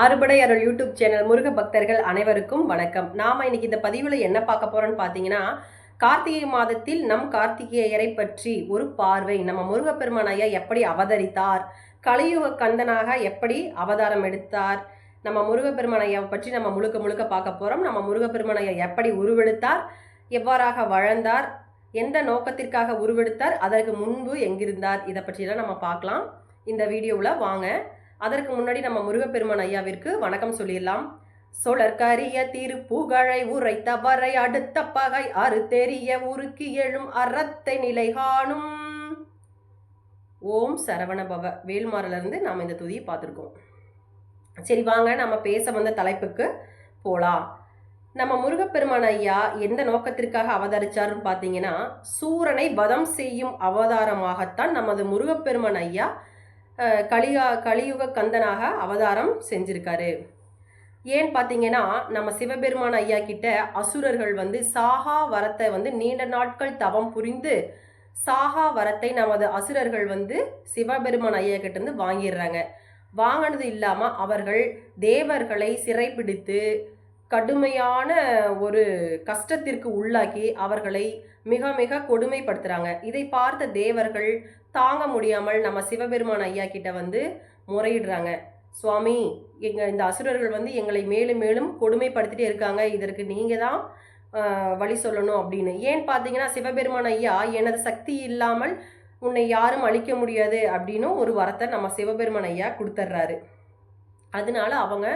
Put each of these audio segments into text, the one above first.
ஆறுபடை அருள் YouTube channel Muruga பக்தர்கள் அனைவருக்கும் வணக்கம். நாம இன்னைக்கு இந்த பதிவில் என்ன பார்க்க போகிறோன்னு பார்த்தீங்கன்னா கார்த்திகை மாதத்தில் நம் கார்த்திகேயரை பற்றி ஒரு பார்வை. நம்ம முருகப்பெருமான் ஐயா எப்படி அவதரித்தார்? கலியுக கந்தனாக எப்படி அவதாரம் எடுத்தார்? நம்ம முருகப்பெருமான் ஐயாவை பற்றி நம்ம முழுக்க முழுக்க பார்க்க போகிறோம் நம்ம முருகப்பெருமான் ஐயா எப்படி உருவெடுத்தார்? எவ்வாறாக வளர்ந்தார்? எந்த நோக்கத்திற்காக உருவெடுத்தார்? அதற்கு முன்பு எங்கிருந்தார்? இதை பற்றியெல்லாம் நம்ம பார்க்கலாம். இந்த வீடியோவில் வாங்க. அதற்கு முன்னாடி நம்ம முருகப்பெருமான் ஐயாவிற்கு வணக்கம் சொல்லிடலாம். சொலற்கரிய திருப்புகழை உரைத்தவரை அடுத்த பகை அறு தெரிய உருக்கி எழும் அறத்தை நிலை காணும். ஓம் சரவணபவ. பவ இருந்து நாம் இந்த துதியை பார்த்துருக்கோம். சரி வாங்க நம்ம பேச வந்த தலைப்புக்கு போகலாம் நம்ம முருகப்பெருமான் ஐயா எந்த நோக்கத்திற்காக அவதரிச்சாருன்னு பார்த்தீங்கன்னா சூரனை வதம் செய்யும் அவதாரமாகத்தான் நமது முருகப்பெருமான் ஐயா கலியா கலியுக கந்தனாக அவதாரம் செஞ்சிருக்காரு. ஏன் பார்த்தீங்கன்னா நம்ம சிவபெருமான் ஐயா கிட்ட அசுரர்கள் வந்து சாகா வரத்தை வந்து நீண்ட நாட்கள் தவம் புரிந்து சாகா வரத்தை நமது அசுரர்கள் வந்து சிவபெருமான் ஐயா கிட்டேருந்து வாங்கிடுறாங்க. வாங்கினது இல்லாமல் அவர்கள் தேவர்களை சிறைப்பிடித்து கடுமையான ஒரு கஷ்டத்திற்கு உள்ளாக்கி அவர்களை மிக மிக கொடுமைப்படுத்துகிறாங்க இதை பார்த்த தேவர்கள் தாங்க முடியாமல் நம்ம சிவபெருமான் ஐயா கிட்ட வந்து முறையிடுறாங்க. சுவாமி எங்கள் இந்த அசுரர்கள் வந்து எங்களை மேலும் மேலும் கொடுமைப்படுத்திட்டே இருக்காங்க. இதற்கு நீங்கள் தான் வழி சொல்லணும் அப்படின்னு. ஏன் பார்த்தீங்கன்னா சிவபெருமான் ஐயா எனது சக்தி இல்லாமல் உன்னை யாரும் அழிக்க முடியாது அப்படின்னு ஒரு வரத்தை நம்ம சிவபெருமான் ஐயா கொடுத்துட்றாரு அதனால அவங்க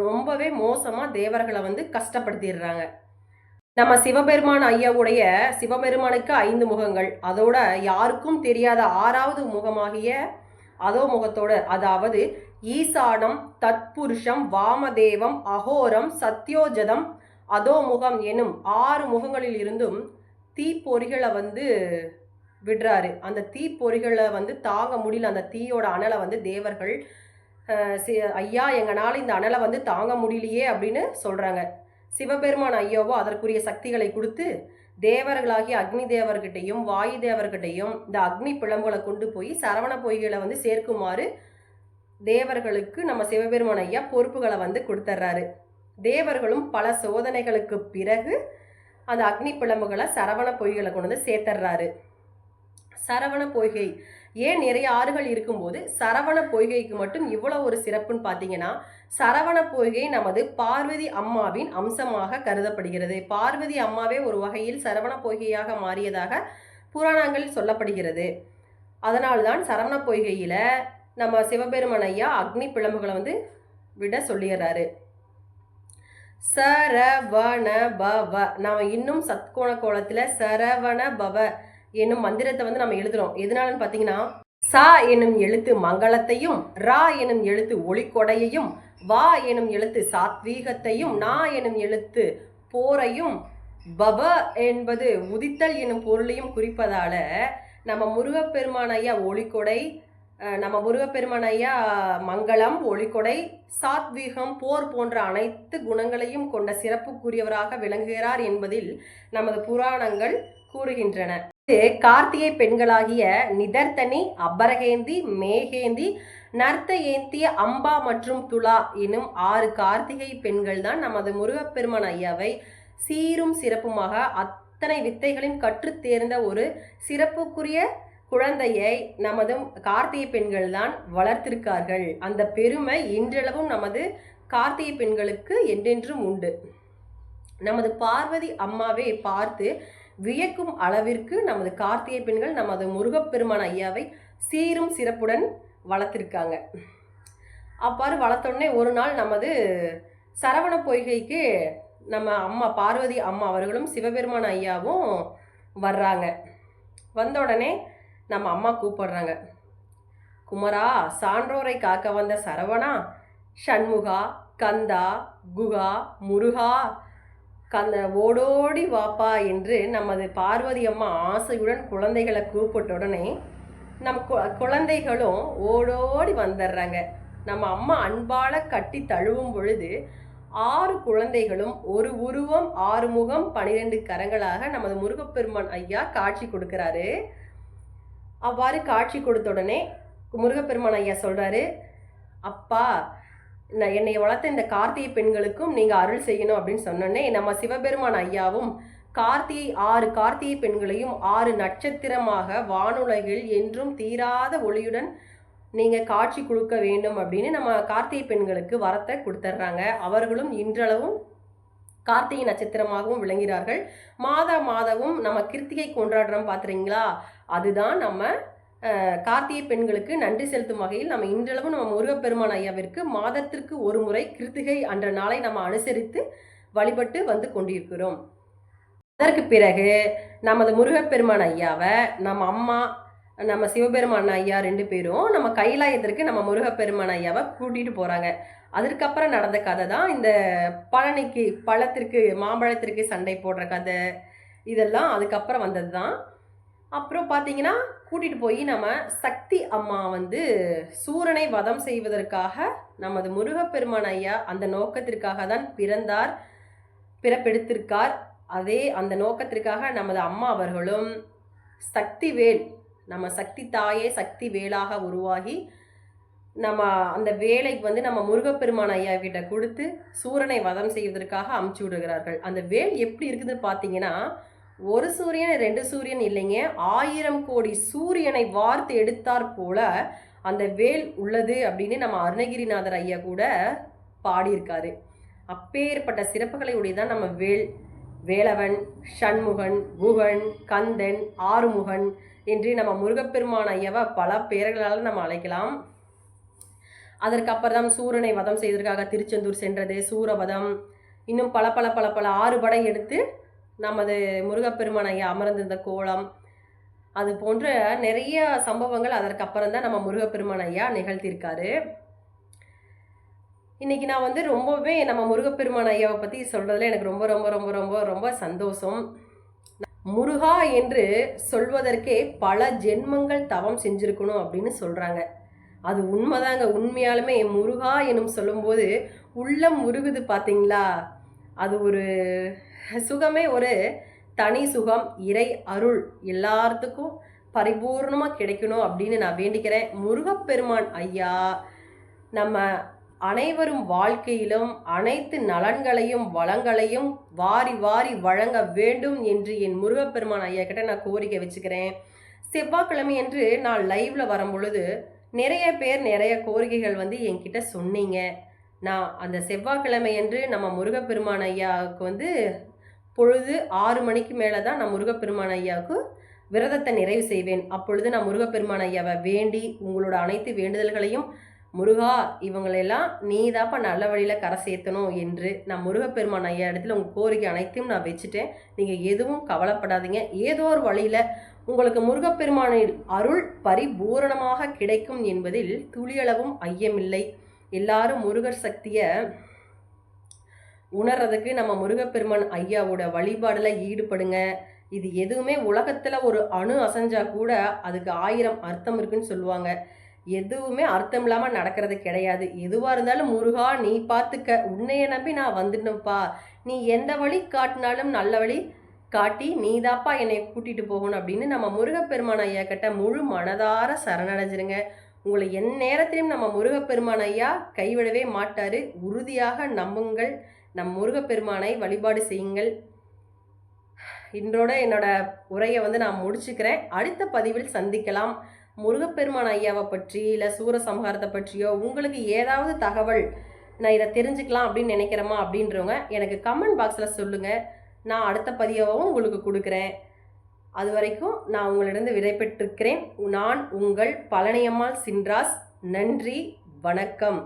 ரொம்பவே மோசமாக தேவர்களை வந்து கஷ்டப்படுத்திடுறாங்க. நம்ம சிவபெருமான் ஐயாவுடைய சிவபெருமானுக்கு ஐந்து முகங்கள். அதோட யாருக்கும் தெரியாத ஆறாவது முகமாகிய அதோ முகத்தோடு அதாவது ஈசானம் தத்புருஷம் வாமதேவம் அகோரம் சத்யோஜதம் அதோ முகம் எனும் ஆறு முகங்களில் இருந்தும் தீப்பொறிகளை வந்து விடுறாரு. அந்த தீப்பொறிகளை வந்து தாங்க முடியல. அந்த தீயோட அனலை வந்து தேவர்கள் சி- ஐயா எங்களால் இந்த அனலை வந்து தாங்க முடியலையே அப்படின்னு சொல்கிறாங்க சிவபெருமான் ஐயாவோ அதற்குரிய சக்திகளை கொடுத்து தேவர்களாகிய அக்னி தேவர்கிட்டையும் வாயு தேவர்கிட்டையும் இந்த அக்னி பிளம்புகளை கொண்டு போய் சரவண பொய்களை வந்து சேர்க்குமாறு தேவர்களுக்கு நம்ம சிவபெருமான் ஐயா பொறுப்புகளை வந்து கொடுத்துட்றாரு தேவர்களும் பல சோதனைகளுக்கு பிறகு அந்த அக்னி பிளம்புகளை சரவண பொய்களை கொண்டு வந்து சேர்த்துட்றாரு சரவண பொய்கை. ஏன் நிறைய ஆறுகள் இருக்கும்போது சரவண பொய்கைக்கு மட்டும் இவ்வளோ ஒரு சிறப்புன்னு பார்த்தீங்கன்னா சரவண பொய்கை நமது பார்வதி அம்மாவின் அம்சமாக கருதப்படுகிறது. பார்வதி அம்மாவே ஒரு வகையில் சரவண பொய்கையாக மாறியதாக புராணங்களில் சொல்லப்படுகிறது. அதனால்தான் சரவண பொய்கையில் நம்ம சிவபெருமன் ஐயா அக்னி பிளம்புகளை வந்து விட சொல்லிடுறாரு. சரவண பவ. நாம் இன்னும் சத்கோண கோலத்தில் சரவண பவ. என்னும் மந்திரத்தை வந்து நம்ம எழுதுறோம். எதனாலன்னு பார்த்தீங்கன்னா சா எனும் எழுத்து மங்களத்தையும் ரா எனும் எழுத்து ஒளிக்கொடையையும் வா எனும் எழுத்து சாத்வீகத்தையும் நா எனும் எழுத்து போரையும் பப என்பது உதித்தல் எனும் பொருளையும் குறிப்பதால நம்ம முருகப்பெருமான் ஐயா ஒளிக்கொடை நம்ம முருகப்பெருமான் ஐயா மங்களம் ஒளிக்கொடை சாத்வீகம் போர் போன்ற அனைத்து குணங்களையும் கொண்ட சிறப்புக்குரியவராக விளங்குகிறார் என்பதில் நமது புராணங்கள் கூறுகின்றன. இது கார்த்திகை பெண்களாகிய நிதர்த்தனி அபரகேந்தி மேகேந்தி நர்த்த ஏந்திய அம்பா மற்றும் துலா எனும் ஆறு கார்த்திகை பெண்கள் தான் நமது முருகப்பெருமான் ஐயாவை சீரும் சிறப்புமாக அத்தனை வித்தைகளையும் கற்றுத் தேர்ந்த ஒரு சிறப்புக்குரிய குழந்தையை நமது கார்த்திகை பெண்கள் தான் வளர்த்திருக்கார்கள். அந்த பெருமை இன்றளவும் நமது கார்த்திகை பெண்களுக்கு என்றென்றும் உண்டு. நமது பார்வதி அம்மாவை பார்த்து வியக்கும் அளவிற்கு நமது கார்த்திகை பெண்கள் நமது முருகப்பெருமான் ஐயாவை சீரும் சிறப்புடன் வளர்த்திருக்காங்க. அவ்வாறு வளர்த்தோடனே ஒரு நாள் நமது சரவண பொய்கைக்கு நம்ம அம்மா பார்வதி அம்மா அவர்களும் சிவபெருமான் ஐயாவும் வர்றாங்க. வந்த உடனே நம்ம அம்மா கூப்பிடுறாங்க. குமரா சான்றோரை காக்க வந்த சரவணா ஷண்முகா கந்தா குகா முருகா கந்த ஓடோடி வாப்பா என்று நமது பார்வதி அம்மா ஆசையுடன் குழந்தைகளை கூப்பிட்ட உடனே நம் கு- குழந்தைகளும் ஓடோடி வந்துடுறாங்க. நம்ம அம்மா அன்பால கட்டி தழுவும் பொழுது ஆறு குழந்தைகளும் ஒரு உருவம் ஆறு முகம் பனிரெண்டு கரங்களாக நமது முருகப்பெருமான் ஐயா காட்சி கொடுக்கிறாரு. அவ்வாறு காட்சி கொடுத்த உடனே முருகப்பெருமான் ஐயா சொல்கிறாரு அப்பா நான் என்னை வளர்த்த இந்த கார்த்திகை பெண்களுக்கும் நீங்கள் அருள் செய்யணும் அப்படின்னு சொன்னோன்னே நம்ம சிவபெருமான் ஐயாவும் கார்த்திகை ஆறு கார்த்திகை பெண்களையும் ஆறு நட்சத்திரமாக வானுலகில் என்றும் தீராத ஒளியுடன் நீங்கள் காட்சி கொடுக்க வேண்டும் அப்படின்னு நம்ம கார்த்திகை பெண்களுக்கு வரத்தை கொடுத்துட்றாங்க அவர்களும் இன்றளவும் கார்த்திகை நட்சத்திரமாகவும் விளங்கிறார்கள் மாதா மாதவும் நம்ம கிருத்திகை கொண்டாடுறோம் பார்த்துறீங்களா அதுதான் நம்ம கார்த்திகை பெண்களுக்கு நன்றி செலுத்தும் வகையில் நம்ம இன்றளவும் நம்ம முருகப்பெருமான் ஐயாவிற்கு மாதத்திற்கு ஒரு முறை கிருத்திகை அன்ற நாளை நம்ம அனுசரித்து வழிபட்டு வந்து கொண்டிருக்கிறோம். அதற்கு பிறகு நமது முருகப்பெருமான் ஐயாவை நம்ம அம்மா நம்ம சிவபெருமான் ஐயா ரெண்டு பேரும் நம்ம கைலாயத்திற்கு நம்ம முருகப்பெருமான் ஐயாவை கூட்டிகிட்டு போகிறாங்க அதற்கப்புறம் நடந்த கதை தான் இந்த பழனிக்கு பழத்திற்கு மாம்பழத்திற்கு சண்டை போடுற கதை. இதெல்லாம் அதுக்கப்புறம் வந்தது தான். அப்புறம் பார்த்தீங்கன்னா கூட்டிகிட்டு போய் நம்ம சக்தி அம்மா வந்து சூரனை வதம் செய்வதற்காக நமது முருகப்பெருமான் ஐயா அந்த நோக்கத்திற்காக தான் பிறந்தார் பிறப்பெடுத்திருக்கார். அதே அந்த நோக்கத்திற்காக நமது அம்மா அவர்களும் சக்தி வேல் நம்ம சக்தி தாயே சக்தி வேலாக உருவாகி நம்ம அந்த வேலைக்கு வந்து நம்ம முருகப்பெருமான் ஐயா கிட்ட கொடுத்து சூரனை வதம் செய்வதற்காக அமுச்சு விடுகிறார்கள். அந்த வேல் எப்படி இருக்குதுன்னு பார்த்தீங்கன்னா ஒரு சூரியன் ரெண்டு சூரியன் இல்லைங்க. ஆயிரம் கோடி சூரியனை வார்த்து எடுத்தார் போல அந்த வேல் உள்ளது அப்படின்னு நம்ம அருணகிரிநாதர் ஐயா கூட பாடியிருக்காரு. அப்பேற்பட்ட சிறப்புகளை உடையதான் நம்ம வேல். வேலவன் ஷண்முகன் குகன் கந்தன் ஆறுமுகன் என்று நம்ம முருகப்பெருமான் ஐயாவை பல பெயர்களால் நம்ம அழைக்கலாம். அதற்கப்புறம் தான் சூரனை வதம் செய்ததற்காக திருச்செந்தூர் சென்றது சூரவதம். இன்னும் பல பல பல பல ஆறு படை எடுத்து நமது முருகப்பெருமான் ஐயா அமர்ந்திருந்த கோலம் அது போன்ற நிறைய சம்பவங்கள் அதற்கப்புறம் தான் நம்ம முருகப்பெருமான் ஐயா நிகழ்த்தியிருக்காரு. இன்னைக்கு நான் வந்து ரொம்பவே நம்ம முருகப்பெருமான் ஐயாவை பற்றி சொல்கிறதுல எனக்கு ரொம்ப ரொம்ப ரொம்ப ரொம்ப ரொம்ப சந்தோஷம். முருகா என்று சொல்வதற்கே பல ஜென்மங்கள் தவம் செஞ்சுருக்கணும் அப்படின்னு சொல்கிறாங்க அது உண்மைதாங்க. உண்மையாலுமே முருகா எனும் சொல்லும்போது உள்ளம் முருகுது பார்த்தீங்களா அது ஒரு சுகமே ஒரு தனி சுகம் இறை அருள் எல்லாத்துக்கும் பரிபூர்ணமாக கிடைக்கணும் அப்படின்னு நான் வேண்டிக்கிறேன். முருகப்பெருமான் ஐயா நம்ம அனைவரும் வாழ்க்கையிலும் அனைத்து நலன்களையும் வளங்களையும் வாரி வாரி வழங்க வேண்டும் என்று என் முருகப்பெருமான் ஐயா கிட்ட நான் கோரிக்கை வச்சுக்கிறேன். செவ்வாய்க்கிழமை என்று நான் லைவ்ல வரும் பொழுது நிறைய பேர் நிறைய கோரிக்கைகள் வந்து என்கிட்ட சொன்னீங்க. நான் அந்த செவ்வாய்க்கிழமை என்று நம்ம முருகப்பெருமான் ஐயாவுக்கு வந்து பொழுது ஆறு மணிக்கு மேலே தான் நான் முருகப்பெருமான் ஐயாவுக்கு விரதத்தை நிறைவு செய்வேன். அப்பொழுது நான் முருகப்பெருமான் ஐயாவை வேண்டி உங்களோட அனைத்து வேண்டுதல்களையும் முருகா இவங்களெல்லாம் நீதாப்பா நல்ல வழியில் கரை சேர்த்தணும் என்று நான் முருகப்பெருமான் ஐயா இடத்துல உங்கள் கோரிக்கை அனைத்தையும் நான் வச்சுட்டேன். நீங்கள் எதுவும் கவலைப்படாதீங்க. ஏதோ ஒரு வழியில் உங்களுக்கு முருகப்பெருமானின் அருள் பரிபூரணமாக கிடைக்கும் என்பதில் துளியளவும் ஐயமில்லை. எல்லாரும் முருகர் சக்தியை உணர்றதுக்கு நம்ம முருகப்பெருமான் ஐயாவோட வழிபாடில் ஈடுபடுங்க. இது எதுவுமே உலகத்தில் ஒரு அணு அசைஞ்சா கூட அதுக்கு ஆயிரம் அர்த்தம் இருக்குன்னு சொல்லுவாங்க. எதுவுமே அர்த்தம் இல்லாமல் நடக்கிறது கிடையாது. எதுவாக இருந்தாலும் முருகா நீ பார்த்துக்க உன்னைய நம்பி நான் வந்துட்டேன்ப்பா நீ எந்த வழி காட்டினாலும் நல்ல வழி காட்டி நீதாப்பா என்னை கூட்டிகிட்டு போகணும் அப்படின்னு நம்ம முருகப்பெருமான் ஐயா கிட்ட முழு மனதார சரணடைஞ்சிருங்க. உங்களை என் நம்ம முருகப்பெருமான் ஐயா கைவிடவே மாட்டார். உறுதியாக நம்புங்கள். நம் முருகப்பெருமானை வழிபாடு செய்யுங்கள். இன்றோட என்னோட உரையை வந்து நான் முடிச்சுக்கிறேன். அடுத்த பதிவில் சந்திக்கலாம். முருகப்பெருமான் ஐயாவை பற்றி இல்லை சூர சம்ஹாரத்தை பற்றியோ உங்களுக்கு ஏதாவது தகவல் நான் இதை தெரிஞ்சுக்கலாம் அப்படின்னு நினைக்கிறேமா அப்படின்றவங்க எனக்கு கமெண்ட் பாக்ஸில் சொல்லுங்கள் நான் அடுத்த பதிவாகவும் உங்களுக்கு கொடுக்குறேன். அது வரைக்கும் நான் உங்களிடம் விடைபெற்றிருக்கிறேன். நான் உங்கள் பழனியம்மாள் சின்ராஸ். நன்றி வணக்கம்.